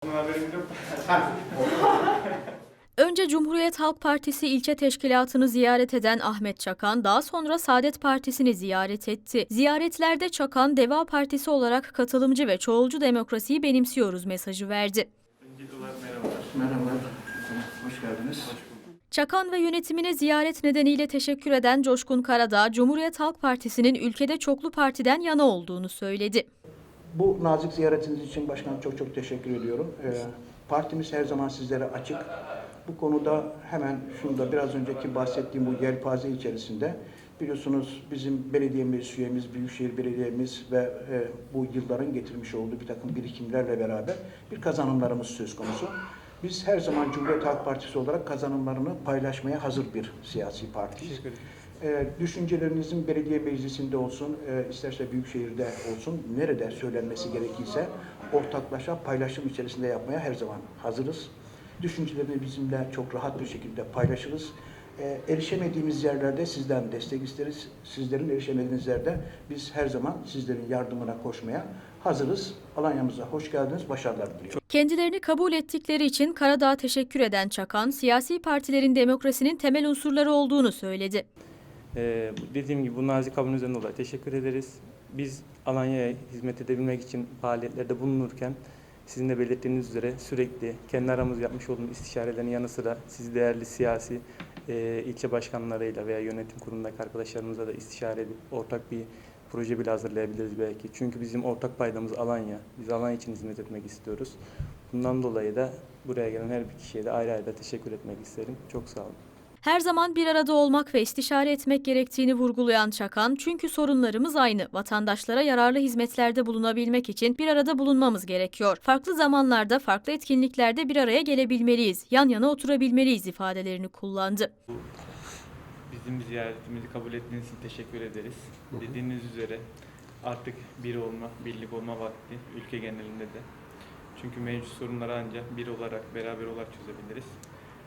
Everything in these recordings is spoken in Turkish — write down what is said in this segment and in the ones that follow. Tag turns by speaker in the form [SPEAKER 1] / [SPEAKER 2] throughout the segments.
[SPEAKER 1] Önce Cumhuriyet Halk Partisi ilçe teşkilatını ziyaret eden Ahmet Çakan, daha sonra Saadet Partisi'ni ziyaret etti. Ziyaretlerde Çakan, Deva Partisi olarak katılımcı ve çoğulcu demokrasiyi benimsiyoruz mesajı verdi.
[SPEAKER 2] Öncelikli olarak merhabalar.
[SPEAKER 3] Merhabalar, hoş geldiniz.
[SPEAKER 1] Çakan ve yönetimine ziyaret nedeniyle teşekkür eden Coşkun Karadağ, Cumhuriyet Halk Partisi'nin ülkede çoklu partiden yana olduğunu söyledi.
[SPEAKER 3] Bu nazik ziyaretiniz için başkanım çok çok teşekkür ediyorum. Ee, partimiz her zaman sizlere açık. Bu konuda hemen şunu da biraz önceki bahsettiğim bu yelpaze içerisinde biliyorsunuz bizim belediye meclis üyemiz, Büyükşehir Belediye'miz ve e, bu yılların getirmiş olduğu bir takım birikimlerle beraber bir kazanımlarımız söz konusu. Biz her zaman Cumhuriyet Halk Partisi olarak kazanımlarını paylaşmaya hazır bir siyasi partiyiz.
[SPEAKER 2] Teşekkür ederim.
[SPEAKER 3] E, düşüncelerinizin belediye meclisinde olsun, e, isterse büyükşehirde olsun, nerede söylenmesi gerekirse ortaklaşa paylaşım içerisinde yapmaya her zaman hazırız. Düşüncelerini bizimle çok rahat bir şekilde paylaşırız. E, erişemediğimiz yerlerde sizden destek isteriz. Sizlerin erişemediğiniz yerde biz her zaman sizlerin yardımına koşmaya hazırız. Alanya'mıza hoş geldiniz, başarılar diliyorum.
[SPEAKER 1] Kendilerini kabul ettikleri için Karadağ'a teşekkür eden Çakan, siyasi partilerin demokrasinin temel unsurları olduğunu söyledi.
[SPEAKER 4] Ee, dediğim gibi bu nazik kabulünüzden dolayı teşekkür ederiz. Biz Alanya'ya hizmet edebilmek için faaliyetlerde bulunurken sizin de belirttiğiniz üzere sürekli kendi aramızda yapmış olduğumuz istişarelerin yanı sıra siz değerli siyasi e, ilçe başkanlarıyla veya yönetim kurulundaki arkadaşlarımızla da istişare edip ortak bir proje bile hazırlayabiliriz belki. Çünkü bizim ortak paydamız Alanya. Biz Alanya için hizmet etmek istiyoruz. Bundan dolayı da buraya gelen her bir kişiye de ayrı ayrı da teşekkür etmek isterim. Çok sağ olun.
[SPEAKER 1] Her zaman bir arada olmak ve istişare etmek gerektiğini vurgulayan Çakan, çünkü sorunlarımız aynı. Vatandaşlara yararlı hizmetlerde bulunabilmek için bir arada bulunmamız gerekiyor. Farklı zamanlarda, farklı etkinliklerde bir araya gelebilmeliyiz, yan yana oturabilmeliyiz ifadelerini kullandı.
[SPEAKER 2] Bizim ziyaretimizi kabul ettiğiniz için teşekkür ederiz. Dediğiniz üzere artık bir olma, birlik olma vakti ülke genelinde de. Çünkü mevcut sorunları ancak bir olarak, beraber olarak çözebiliriz.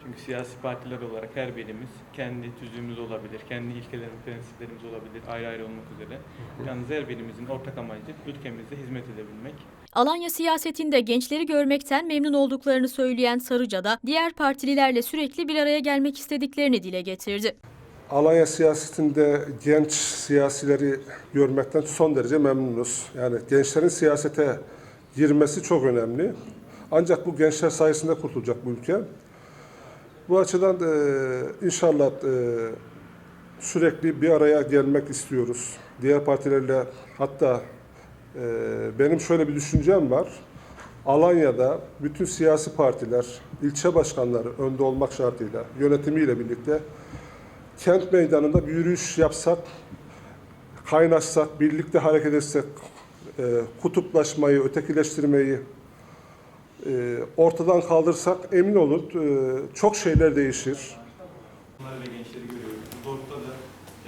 [SPEAKER 2] Çünkü siyasi partiler olarak her birimiz kendi tüzüğümüz olabilir, kendi ilkelerimiz, prensiplerimiz olabilir, ayrı ayrı olmak üzere. Yalnız her birimizin ortak amacı ülkemize hizmet edebilmek.
[SPEAKER 1] Alanya siyasetinde gençleri görmekten memnun olduklarını söyleyen Sarıca da diğer partililerle sürekli bir araya gelmek istediklerini dile getirdi.
[SPEAKER 5] Alanya siyasetinde genç siyasileri görmekten son derece memnunuz. Yani gençlerin siyasete girmesi çok önemli. Ancak bu gençler sayesinde kurtulacak bu ülke. Bu açıdan e, inşallah e, sürekli bir araya gelmek istiyoruz. Diğer partilerle hatta e, benim şöyle bir düşüncem var. Alanya'da bütün siyasi partiler, ilçe başkanları önde olmak şartıyla yönetimiyle birlikte kent meydanında bir yürüyüş yapsak, kaynaşsak, birlikte hareket etsek, e, kutuplaşmayı, ötekileştirmeyi e, ortadan kaldırsak emin olun e, çok şeyler değişir.
[SPEAKER 2] Bunları ve gençleri.